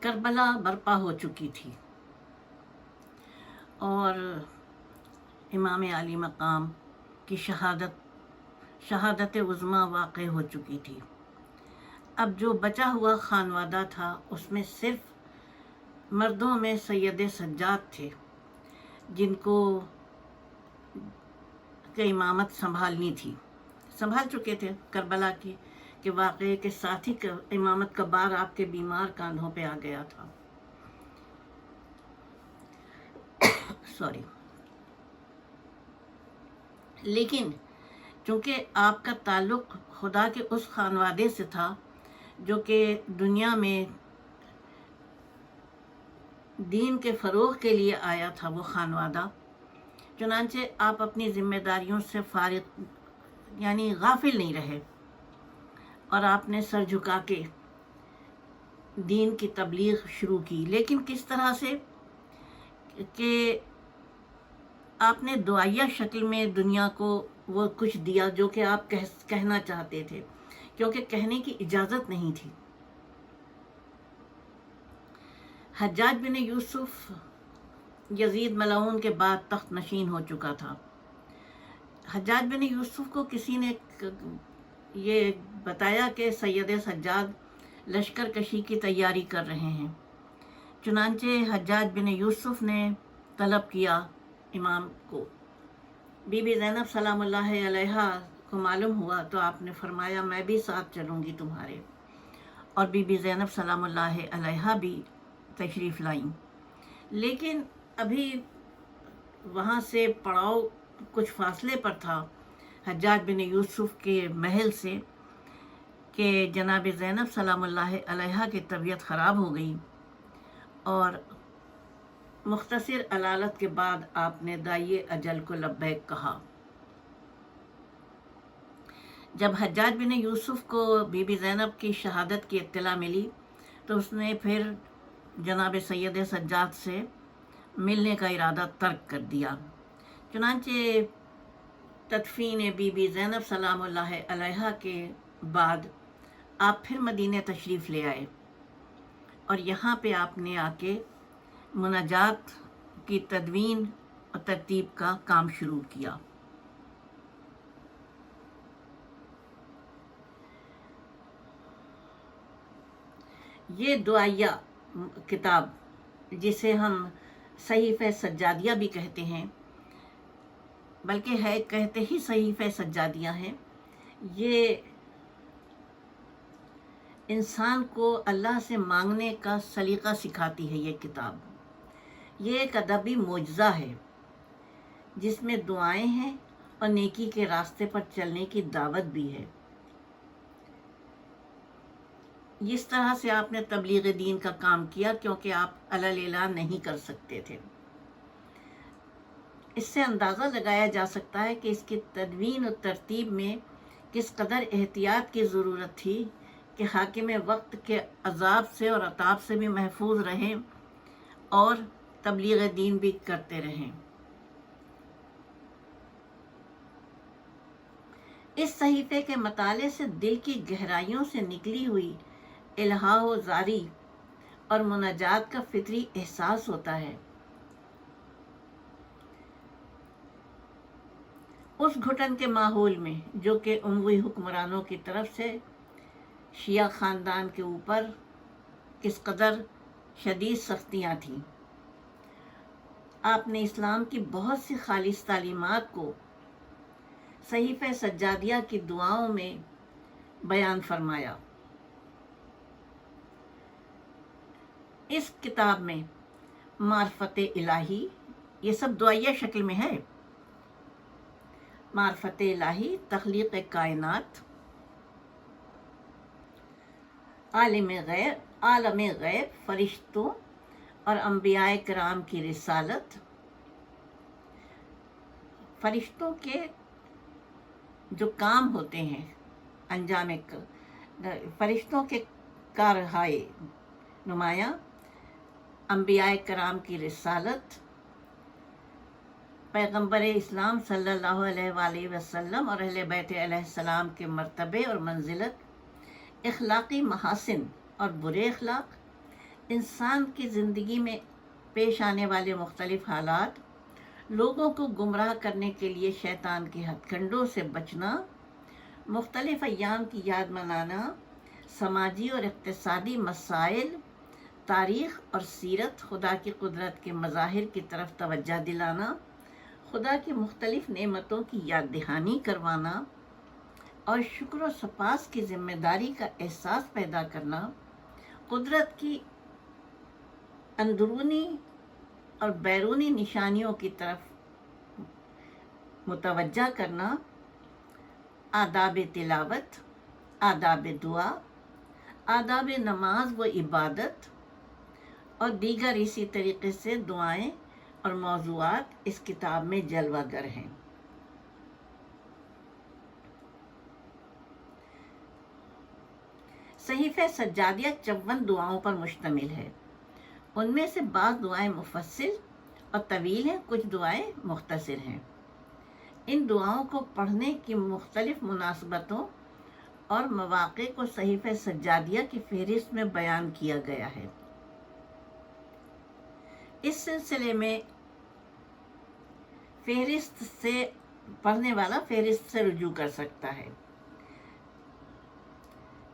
کربلا برپا ہو چکی تھی۔ اور امام علی مقام کی شہادت شہادت عظما واقع ہو چکی تھی۔ اب جو بچا ہوا خانوادہ تھا، اس میں صرف مردوں میں سید سجاد تھے، جن کو کہ امامت سنبھالنی تھی۔ سنبھال چکے تھے کربلا کی۔ کہ واقعے کے ساتھ ہی امامت کا بار آپ کے بیمار کاندھوں پہ آ گیا تھا۔ سوری لیکن چونکہ آپ کا تعلق خدا کے اس خانوادے سے تھا جو کہ دنیا میں دین کے فروغ کے لیے آیا تھا وہ خانوادہ چنانچہ آپ اپنی ذمہ داریوں سے فارغ یعنی غافل نہیں رہے۔ اور آپ نے سر جھکا کے دین کی تبلیغ شروع کی۔ لیکن کس طرح سے کہ آپ نے دعائیہ شکل میں دنیا کو وہ کچھ دیا جو کہ آپ کہنا چاہتے تھے، کیونکہ کہنے کی اجازت نہیں تھی۔ حجاج بن یوسف یزید ملعون کے بعد تخت نشین ہو چکا تھا۔ حجاج بن یوسف کو کسی نے یہ بتایا کہ سید سجاد لشکر کشی کی تیاری کر رہے ہیں۔ چنانچہ حجاج بن یوسف نے طلب کیا امام کو۔ بی بی زینب سلام اللہ علیہ کو معلوم ہوا تو آپ نے فرمایا، میں بھی ساتھ چلوں گی تمہارے۔ اور بی بی زینب سلام اللہ علیہ بھی تشریف لائیں۔ لیکن ابھی وہاں سے پڑاؤ کچھ فاصلے پر تھا۔ حجاج بن یوسف کے محل سے کہ جناب زینب سلام اللہ علیہ کی طبیعت خراب ہو گئی اور مختصر علالت کے بعد آپ نے دائیے اجل کو لبیک کہا۔ جب حجاج بن یوسف کو بی بی زینب کی شہادت کی اطلاع ملی تو اس نے پھر جناب سید سجاد سے ملنے کا ارادہ ترک کر دیا۔ چنانچہ تدفین بی بی زینب سلام اللہ علیہ کے بعد آپ پھر مدینہ تشریف لے آئے اور یہاں پہ آپ نے آ کے مناجات کی تدوین اور ترتیب کا کام شروع کیا۔ یہ دعائیہ کتاب جسے ہم صحیف سجادیہ بھی کہتے ہیں بلکہ ہے، کہتے ہی صحیف سجادیہ ہیں۔ یہ انسان کو اللہ سے مانگنے کا سلیقہ سکھاتی ہے یہ کتاب۔ یہ ایک ادبی معجزہ ہے، جس میں دعائیں ہیں اور نیکی کے راستے پر چلنے کی دعوت بھی ہے۔ جس طرح سے آپ نے تبلیغ دین کا کام کیا، کیونکہ آپ اللہ نہیں کر سکتے تھے۔ اس سے اندازہ لگایا جا سکتا ہے کہ اس کی تدوین و ترتیب میں کس قدر احتیاط کی ضرورت تھی کہ حاکم وقت کے عذاب سے اور عطاب سے بھی محفوظ رہیں اور تبلیغ دین بھی کرتے رہیں۔ اس صحیفے کے مطالعے سے دل کی گہرائیوں سے نکلی ہوئی الہا و زاری اور مناجات کا فطری احساس ہوتا ہے۔ اس گھٹن کے ماحول میں، جو کہ عموی حکمرانوں کی طرف سے شیعہ خاندان کے اوپر کس قدر شدید سختیاں تھیں۔ آپ نے اسلام کی بہت سی خالص تعلیمات کو صحیفہ سجادیہ کی دعاؤں میں بیان فرمایا۔ اس کتاب میں معرفت الہی، یہ سب دعائیہ شکل میں ہے؟ معرفت الہی، تخلیق کائنات، عالم غیر عالم غیر فرشتوں اور انبیاء کرام کی رسالت۔ فرشتوں کے جو کام ہوتے ہیں، انجام فرشتوں کے کارہائے نمایاں، انبیاء کرام کی رسالت پیغمبر اسلام صلی اللہ علیہ وآلہ وسلم اور اہل بیت علیہ السلام کے مرتبے اور منزلت، اخلاقی محاسن اور برے اخلاق، انسان کی زندگی میں پیش آنے والے مختلف حالات، لوگوں کو گمراہ کرنے کے لیے شیطان کے ہتھ کنڈوں سے بچنا، مختلف ایام کی یاد منانا، سماجی اور اقتصادی مسائل، تاریخ اور سیرت خدا کی قدرت کے مظاہر کی طرف توجہ دلانا خدا کی مختلف نعمتوں کی یاد دہانی کروانا اور شکر و سپاس کی ذمہ داری کا احساس پیدا کرنا، قدرت کی اندرونی اور بیرونی نشانیوں کی طرف متوجہ کرنا، آداب تلاوت، آداب دعا، آداب نماز و عبادت اور دیگر اسی طریقے سے دعائیں اور موضوعات اس کتاب میں جلوہ گر ہیں۔ صحیفہ سجادیہ چون دعاؤں پر مشتمل ہے۔ ان میں سے بعض دعائیں مفصل اور طویل ہیں، کچھ دعائیں مختصر ہیں۔ ان دعاؤں کو پڑھنے کی مختلف مناسبتوں اور مواقع کو صحیفہ سجادیہ کی فہرست میں بیان کیا گیا ہے۔ اس سلسلے میں فہرست سے پڑھنے والا فہرست سے رجوع کر سکتا ہے۔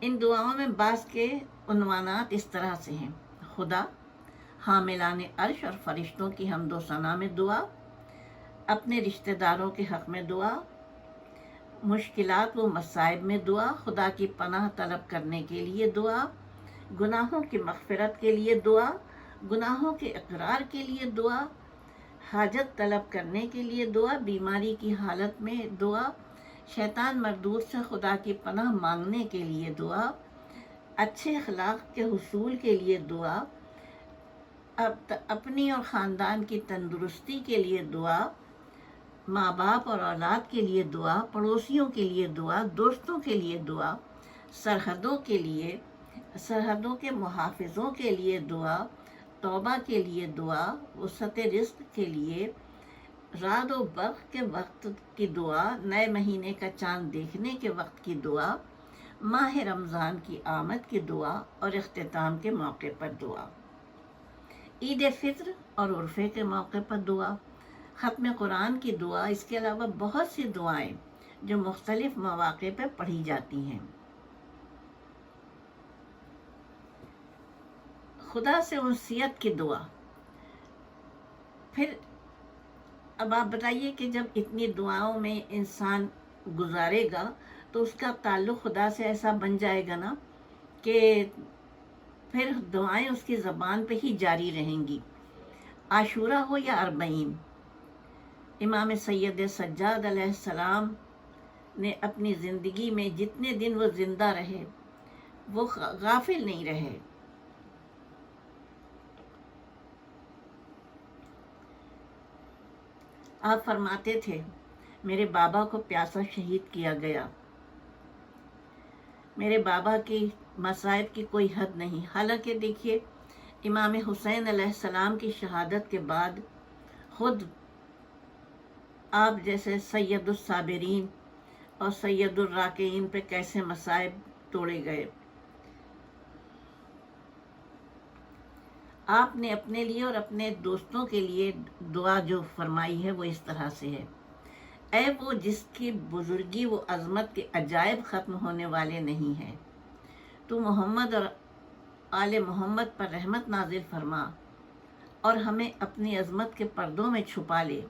ان دعاؤں میں بعض کے عنوانات اس طرح سے ہیں۔ خدا، حاملان عرش اور فرشتوں کی حمد و ثنا میں دعا، اپنے رشتہ داروں کے حق میں دعا، مشکلات و مصائب میں دعا، خدا کی پناہ طلب کرنے کے لیے دعا، گناہوں کی مغفرت کے لیے دعا گناہوں کے اقرار کے لیے دعا، حاجت طلب کرنے کے لیے دعا، بیماری کی حالت میں دعا، شیطان مردود سے خدا کی پناہ مانگنے کے لیے دعا، اچھے اخلاق کے حصول کے لیے دعا اپنی اور خاندان کی تندرستی کے لیے دعا، ماں باپ اور اولاد کے لیے دعا، پڑوسیوں کے لیے دعا، دوستوں کے لیے دعا، سرحدوں کے لیے، سرحدوں کے محافظوں کے لیے دعا توبہ کے لیے دعا وسط رزق کے لیے رات و برق کے وقت کی دعا، نئے مہینے کا چاند دیکھنے کے وقت کی دعا، ماہ رمضان کی آمد کی دعا اور اختتام کے موقع پر دعا۔ عید فطر اور عرفے کے موقع پر دعا۔ ختم قرآن کی دعا۔ اس کے علاوہ بہت سی دعائیں جو مختلف مواقع پہ پڑھی جاتی ہیں۔ خدا سے انسیت کی دعا۔ پھر اب آپ بتائیے کہ جب اتنی دعاؤں میں انسان گزارے گا تو اس کا تعلق خدا سے ایسا بن جائے گا نا کہ پھر دعائیں اس کی زبان پہ ہی جاری رہیں گی۔ عاشورہ ہو یا اربعین؟ امام سید سجاد علیہ السلام نے اپنی زندگی میں جتنے دن وہ زندہ رہے، وہ غافل نہیں رہے۔ آپ فرماتے تھے، میرے بابا کو پیاسا شہید کیا گیا۔ میرے بابا کی مسائب کی کوئی حد نہیں۔ حالانکہ دیکھیے، امام حسین علیہ السلام کی شہادت کے بعد خود آپ جیسے سید الصابرین اور سید الراکعین پہ کیسے مسائب توڑے گئے۔ آپ نے اپنے لیے اور اپنے دوستوں کے لیے دعا جو فرمائی ہے وہ اس طرح سے ہے۔ اے وہ جس کی بزرگی و عظمت کے عجائب ختم ہونے والے نہیں ہیں۔ تو محمد اور آل محمد پر رحمت نازل فرما اور ہمیں اپنی عظمت کے پردوں میں چھپا لے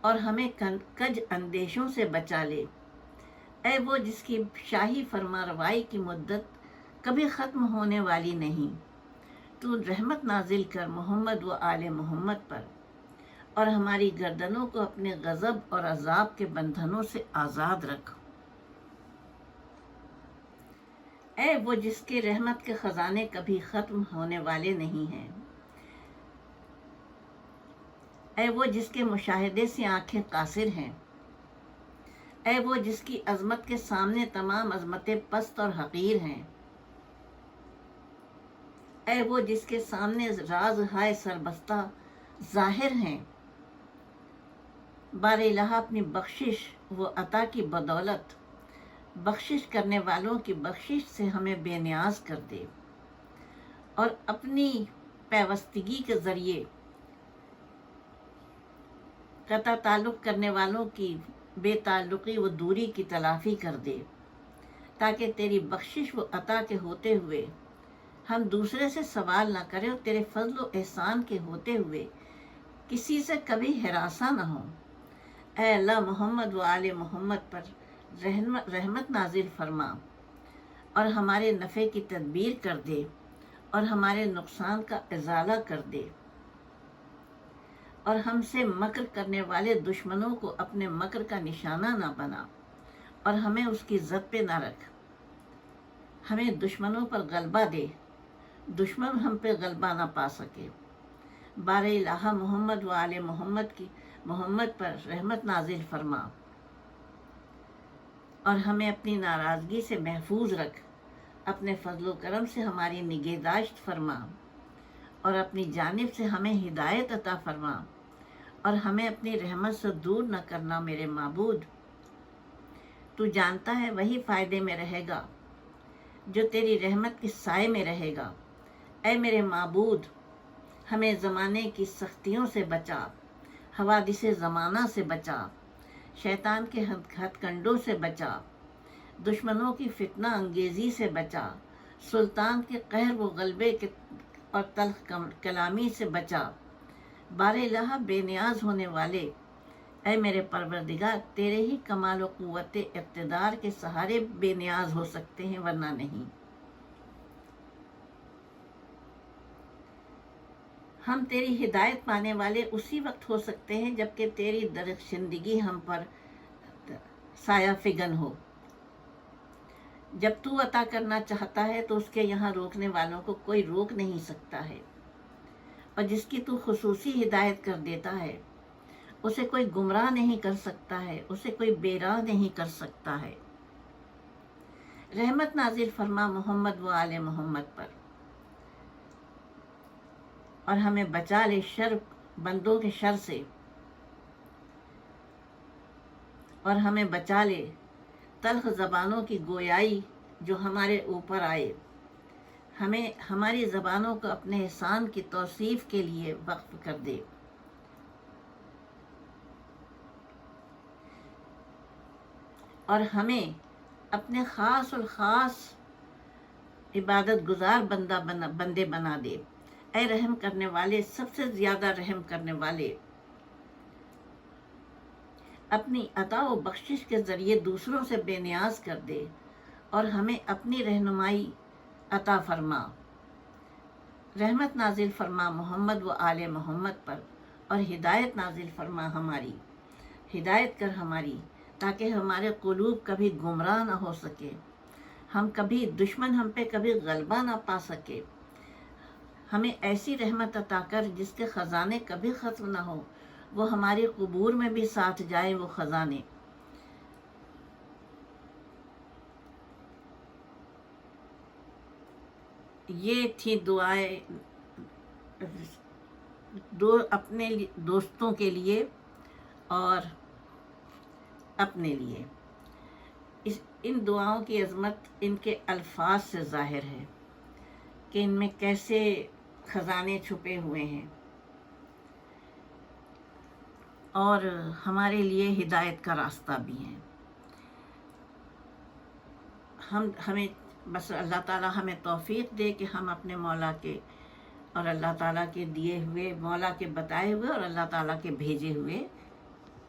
اور ہمیں کج اندیشوں سے بچا لے۔ اے وہ جس کی شاہی فرما روائی کی مدت کبھی ختم ہونے والی نہیں۔ تو رحمت نازل کر محمد و آل محمد پر اور ہماری گردنوں کو اپنے غضب اور عذاب کے بندھنوں سے آزاد رکھ اے، وہ جس کے رحمت کے خزانے کبھی ختم ہونے والے نہیں ہیں۔ اے، وہ جس کے مشاہدے سے آنکھیں قاصر ہیں۔ اے، وہ جس کی عظمت کے سامنے تمام عظمتیں پست اور حقیر ہیں۔ اے وہ جس کے سامنے راز ہائے سربستہ ظاہر ہیں۔ بار الہ اپنی بخشش و عطا کی بدولت۔ بخشش کرنے والوں کی بخشش سے ہمیں بے نیاز کر دے۔ اور اپنی پیوستگی کے ذریعے قطع تعلق کرنے والوں کی بے تعلقی و دوری کی تلافی کر دے۔ تاکہ تیری بخشش و عطا کے ہوتے ہوئے ہم دوسرے سے سوال نہ کریں اور تیرے فضل و احسان کے ہوتے ہوئے کسی سے کبھی ہراساں نہ ہوں۔ اے اللہ محمد و آل محمد پر رحمت نازل فرما اور ہمارے نفع کی تدبیر کر دے اور ہمارے نقصان کا ازالہ کر دے اور ہم سے مکر کرنے والے دشمنوں کو اپنے مکر کا نشانہ نہ بنا اور ہمیں اس کی زد پہ نہ رکھ۔ ہمیں دشمنوں پر غلبہ دے۔ دشمن ہم پہ غلبہ نہ پا سکے۔ بار الہ محمد و آل محمد کی محمد پر رحمت نازل فرما۔ اور ہمیں اپنی ناراضگی سے محفوظ رکھ، اپنے فضل و کرم سے ہماری نگہداشت فرما۔ اور اپنی جانب سے ہمیں ہدایت عطا فرما۔ اور ہمیں اپنی رحمت سے دور نہ کرنا میرے معبود۔ تو جانتا ہے وہی فائدے میں رہے گا، جو تیری رحمت کے سائے میں رہے گا۔ اے میرے معبود، ہمیں زمانے کی سختیوں سے بچا، حوادث زمانہ سے بچا، شیطان کے ہتھ کنڈوں سے بچا، دشمنوں کی فتنہ انگیزی سے بچا، سلطان کے قہر و غلبے کے اور تلخ کلامی سے بچا۔ بار الہ بے نیاز ہونے والے، اے میرے پروردگار، تیرے ہی کمال و قوت اقتدار کے سہارے بے نیاز ہو سکتے ہیں، ورنہ نہیں۔ ہم تیری ہدایت پانے والے اسی وقت ہو سکتے ہیں جبکہ تیری درخشندگی ہم پر سایہ فگن ہو۔ جب تو عطا کرنا چاہتا ہے تو اس کے یہاں روکنے والوں کو کوئی روک نہیں سکتا ہے، اور جس کی تو خصوصی ہدایت کر دیتا ہے، اسے کوئی گمراہ نہیں کر سکتا ہے، اسے کوئی بیراہ نہیں کر سکتا ہے۔ رحمت نازل فرما محمد و آل محمد پر۔ اور ہمیں بچا لے شر بندوں کے شر سے۔ اور ہمیں بچا لے تلخ زبانوں کی گویائی جو ہمارے اوپر آئے۔ ہمیں ہماری زبانوں کو اپنے احسان کی توصیف کے لیے وقف کر دے۔ اور ہمیں اپنے خاص الخاص عبادت گزار بندہ بنا بندے بنا دے۔ اے رحم کرنے والے، سب سے زیادہ رحم کرنے والے۔ اپنی عطا و بخشش کے ذریعے دوسروں سے بے نیاز کر دے اور ہمیں اپنی رہنمائی عطا فرما۔ رحمت نازل فرما محمد و آل محمد پر اور ہدایت نازل فرما ہماری۔ ہدایت کر ہماری تاکہ ہمارے قلوب کبھی گمراہ نہ ہو سکے۔ ہم کبھی دشمن ہم پہ کبھی غلبہ نہ پا سکے۔ ہمیں ایسی رحمت عطا کر جس کے خزانے کبھی ختم نہ ہو وہ ہماری قبور میں بھی ساتھ جائے وہ خزانے۔ یہ تھی دعائیں دو اپنے دوستوں کے لیے اور اپنے لیے۔ اس، ان دعاؤں کی عظمت ان کے الفاظ سے ظاہر ہے کہ ان میں کیسے خزانے چھپے ہوئے ہیں۔ اور ہمارے لیے ہدایت کا راستہ بھی ہیں ہم، ہمیں بس اللہ تعالیٰ ہمیں توفیق دے کہ ہم اپنے مولا کے اور اللہ تعالیٰ کے دیے ہوئے، مولا کے بتائے ہوئے اور اللہ تعالیٰ کے بھیجے ہوئے